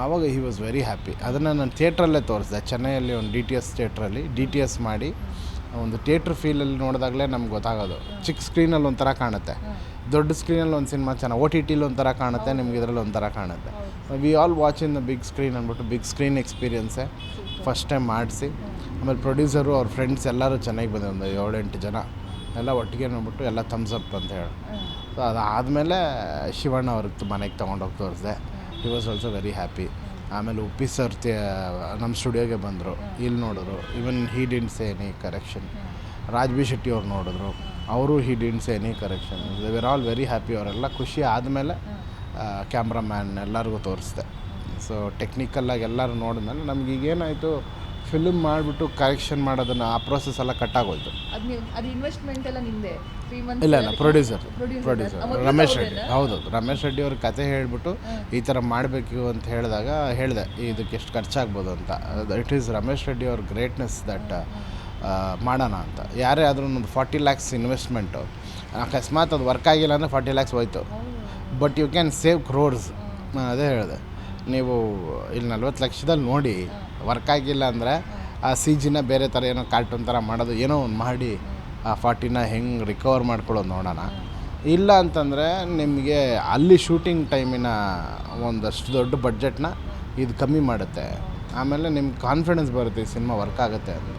ಆವಾಗ he was very happy ಅದನ್ನು ನಾನು ಥಿಯೇಟ್ರಲ್ಲೇ ತೋರಿಸಿದೆ. ಚೆನ್ನೈಯಲ್ಲಿ ಒಂದು ಡಿ ಟಿ ಎಸ್ ಥಿಯೇಟ್ರಲ್ಲಿ ಡಿ ಟಿ ಎಸ್ ಮಾಡಿ ಒಂದು ಥಿಯೇಟ್ರ್ ಫೀಲಲ್ಲಿ ನೋಡಿದಾಗಲೇ ನಮ್ಗೆ ಗೊತ್ತಾಗೋದು. ಚಿಕ್ಕ ಸ್ಕ್ರೀನಲ್ಲಿ ಒಂಥರ ಕಾಣುತ್ತೆ. ದೊಡ್ಡ ಸ್ಕ್ರೀನಲ್ಲಿ ಒಂದು ಸಿನಿಮಾ ಚೆನ್ನಾಗಿ ಓ ಟಿ ಟಿಲಿ ಒಂಥರ ಕಾಣುತ್ತೆ, ನಿಮ್ಗೆ ಇದರಲ್ಲಿ ಒಂಥರ ಕಾಣುತ್ತೆ. We all watch in the big screen ಅಂದ್ಬಿಟ್ಟು ಬಿಗ್ ಸ್ಕ್ರೀನ್ ಎಕ್ಸ್ಪೀರಿಯನ್ಸೇ ಫಸ್ಟ್ ಟೈಮ್ ಮಾಡಿಸಿ. ಆಮೇಲೆ ಪ್ರೊಡ್ಯೂಸರು ಅವ್ರ ಫ್ರೆಂಡ್ಸ್ ಎಲ್ಲರೂ ಚೆನ್ನಾಗಿ ಬಂದಿದೆ ಒಂದು ಏಳೆಂಟು ಜನ. ಎಲ್ಲ ಒಟ್ಟಿಗೆ ನೋಡ್ಬಿಟ್ಟು ಎಲ್ಲ ಥಮ್ಸ್ ಅಪ್ ಅಂತ ಹೇಳಿ. ಸೊ ಅದಾದಮೇಲೆ ಶಿವಣ್ಣ ಅವ್ರಿಗೆ ಮನೆಗೆ ತೊಗೊಂಡೋಗಿ ತೋರಿಸಿದೆ. He was also very happy ಆಮೇಲೆ ಉಪ್ಪಿ ಸರ್ ನಮ್ಮ ಸ್ಟುಡಿಯೋಗೆ ಬಂದರು. ಇಲ್ಲಿ ನೋಡಿದ್ರು. Even he didn't say any correction Raj B Shetty ಅವ್ರು ನೋಡಿದ್ರು. ಅವರು he didn't say any correction were all very happy ಅವರೆಲ್ಲ ಖುಷಿ ಆದಮೇಲೆ ಕ್ಯಾಮ್ರಾಮ್ಯಾನ್ ಎಲ್ಲರಿಗೂ ತೋರಿಸ್ದೆ. ಸೊ ಟೆಕ್ನಿಕಲ್ಲಾಗಿ ಎಲ್ಲರೂ ನೋಡಿದ್ಮೇಲೆ ನಮ್ಗೆ ಈಗೇನಾಯಿತು ಫಿಲ್ಮ್ ಮಾಡಿಬಿಟ್ಟು ಕರೆಕ್ಷನ್ ಮಾಡೋದನ್ನು ಆ ಪ್ರೋಸೆಸ್ ಎಲ್ಲ ಕಟ್ಟಾಗೋಯ್ತು ಇಲ್ಲ ಇಲ್ಲ ಪ್ರೊಡ್ಯೂಸರ್ ಪ್ರೊಡ್ಯೂಸರ್ ರಮೇಶ್ ರೆಡ್ಡಿ ಹೌದು ರಮೇಶ್ ರೆಡ್ಡಿ ಅವ್ರ ಕತೆ ಹೇಳಿಬಿಟ್ಟು ಈ ಥರ ಮಾಡಬೇಕು ಅಂತ ಹೇಳಿದಾಗ ಹೇಳಿದೆ ಇದಕ್ಕೆ ಎಷ್ಟು ಖರ್ಚಾಗ್ಬೋದು ಅಂತ. ಇಟ್ ಈಸ್ ರಮೇಶ್ ರೆಡ್ಡಿ ಅವ್ರ ಗ್ರೇಟ್ನೆಸ್ ದಟ್ ಮಾಡೋಣ ಅಂತ. ಯಾರೇ ಆದರೂ ಒಂದು ಫಾರ್ಟಿ ಲ್ಯಾಕ್ಸ್ ಇನ್ವೆಸ್ಟ್ಮೆಂಟು ಅಕಸ್ಮಾತ್ ಅದು ವರ್ಕ್ ಆಗಿಲ್ಲ ಅಂದರೆ ಫಾರ್ಟಿ ಲ್ಯಾಕ್ಸ್ ಹೋಯ್ತು. But you can save crores ನಾನು ಅದೇ ಹೇಳಿದೆ. ನೀವು ಇಲ್ಲಿ ನಲ್ವತ್ತು ಲಕ್ಷದಲ್ಲಿ ನೋಡಿ ವರ್ಕ್ ಆಗಿಲ್ಲ ಅಂದರೆ ಆ ಸಿ ಜಿನ ಬೇರೆ ಥರ ಏನೋ ಕಾರ್ಟೂನ್ ಥರ ಮಾಡೋದು, ಏನೋ ಒಂದು ಮಾಡಿ ಆ ಫಾರ್ಟಿನ ಹೆಂಗೆ ರಿಕವರ್ ಮಾಡ್ಕೊಳ್ಳೋದು ನೋಡೋಣ. ಇಲ್ಲ ಅಂತಂದರೆ ನಿಮಗೆ ಅಲ್ಲಿ ಶೂಟಿಂಗ್ ಟೈಮಿನ ಒಂದಷ್ಟು ದೊಡ್ಡ ಬಡ್ಜೆಟ್ನ ಇದು ಕಮ್ಮಿ ಮಾಡುತ್ತೆ. ಆಮೇಲೆ ನಿಮ್ಗೆ ಕಾನ್ಫಿಡೆನ್ಸ್ ಬರುತ್ತೆ ಈ ಸಿನಿಮಾ ವರ್ಕ್ ಆಗುತ್ತೆ ಅಂತ.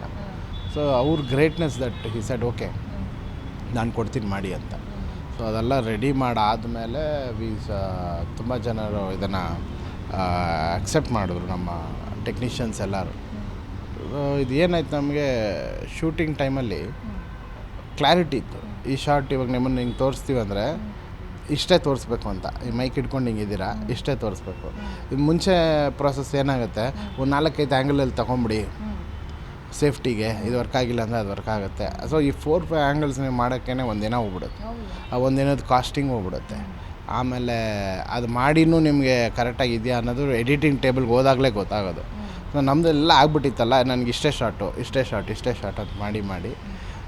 ಸೊ ಅವ್ರ greatness that he said okay ನಾನು ಕೊಡ್ತೀನಿ ಮಾಡಿ ಅಂತ. ಸೊ ಅದೆಲ್ಲ ರೆಡಿ ಮಾಡಾದಮೇಲೆ ವಿ ಸ ತುಂಬ ಜನರು ಇದನ್ನು ಅಕ್ಸೆಪ್ಟ್ ಮಾಡಿದ್ರು ನಮ್ಮ ಟೆಕ್ನಿಷಿಯನ್ಸ್ ಎಲ್ಲರೂ. ಇದು ಏನಾಯ್ತು ನಮಗೆ ಶೂಟಿಂಗ್ ಟೈಮಲ್ಲಿ ಕ್ಲಾರಿಟಿ ಇತ್ತು. ಈ ಶಾರ್ಟ್ ಇವಾಗ ನಿಮ್ಮನ್ನು ಹಿಂಗೆ ತೋರಿಸ್ತೀವಿ ಅಂದರೆ ಇಷ್ಟೇ ತೋರಿಸ್ಬೇಕು ಅಂತ. ಈ ಮೈಕ್ ಇಟ್ಕೊಂಡು ಹಿಂಗಿದ್ದೀರಾ ಇಷ್ಟೇ ತೋರಿಸ್ಬೇಕು. ಇದು ಮುಂಚೆ ಪ್ರೊಸೆಸ್ ಏನಾಗುತ್ತೆ? ಒಂದು ನಾಲ್ಕೈದು ಆ್ಯಂಗಲಲ್ಲಿ ತೊಗೊಂಬಿಡಿ. ಸೇಫ್ಟಿಗೆ ಇದು ವರ್ಕ್ ಆಗಿಲ್ಲ ಅಂದರೆ ಅದು ವರ್ಕ್ ಆಗುತ್ತೆ. ಸೊ ಈ ಫೋರ್ ಫೈವ್ ಆ್ಯಂಗಲ್ಸ್ ನೀವು ಮಾಡೋಕ್ಕೇ ಒಂದಿನ ಹೋಗ್ಬಿಡುತ್ತೆ. ಆ ಒಂದಿನದ ಕಾಸ್ಟಿಂಗ್ ಹೋಗ್ಬಿಡುತ್ತೆ. ಆಮೇಲೆ ಅದು ಮಾಡಿನೂ ನಿಮಗೆ ಕರೆಕ್ಟಾಗಿ ಇದೆಯಾ ಅನ್ನೋದು ಎಡಿಟಿಂಗ್ ಟೇಬಲ್ಗೆ ಹೋದಾಗಲೇ ಗೊತ್ತಾಗೋದು. ಸೊ ನಮ್ಮದೆಲ್ಲ ಆಗ್ಬಿಟ್ಟಿತ್ತಲ್ಲ ನನಗೆ ಇಷ್ಟೇ ಶಾರ್ಟು ಇಷ್ಟೇ ಶಾರ್ಟ್ ಇಷ್ಟೇ ಶಾರ್ಟ್ ಅಂತ ಮಾಡಿ ಮಾಡಿ.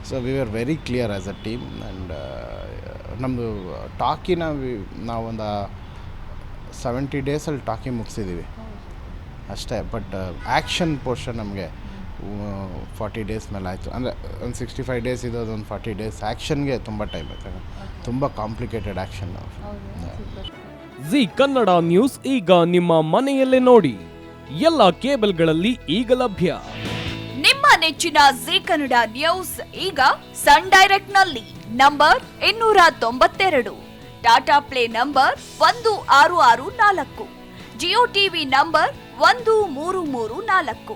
So we are very clear as a team and ನಮ್ಮದು ಟಾಕಿನ ನಾವೊಂದು ಸೆವೆಂಟಿ ಡೇಸಲ್ಲಿ ಟಾಕಿ ಮುಗಿಸಿದ್ದೀವಿ ಅಷ್ಟೇ ಬಟ್ ಆ್ಯಕ್ಷನ್ ಪೋರ್ಷನ್ ನಮಗೆ ಫಾರ್ಟಿ ಡೇಸ್ ಮೇಲೆ ಆಯಿತು. ಅಂದರೆ ಒಂದು ಸಿಕ್ಸ್ಟಿ ಫೈವ್ ಡೇಸ್ ಇದ್ದದ್ದು ಒಂದು ಫಾರ್ಟಿ ಡೇಸ್ ಆ್ಯಕ್ಷನ್ಗೆ ತುಂಬ ಟೈಮ್ ಬೇಕಾಗುತ್ತೆ ತುಂಬ complicated action Zee Kannada news ಈಗ ನಿಮ್ಮ ಮನೆಯಲ್ಲೇ ನೋಡಿ. ಎಲ್ಲ ಕೇಬಲ್ಗಳಲ್ಲಿ ಈಗ ಲಭ್ಯ. ನಿಮ್ಮ ನೆಚ್ಚಿನ ಜಿ ಕನ್ನಡ ನ್ಯೂಸ್ ಈಗ ಸನ್ ಡೈರೆಕ್ಟ್ನಲ್ಲಿ ನಂಬರ್ ಇನ್ನೂರ ತೊಂಬತ್ತೆರಡು. ಟಾಟಾ ಪ್ಲೇ ನಂಬರ್ ಒಂದು ಆರು ಆರು ನಾಲ್ಕು. ಜಿಯೋ ಟಿವಿ ನಂಬರ್ ಒಂದು ಮೂರು ಮೂರು ನಾಲ್ಕು.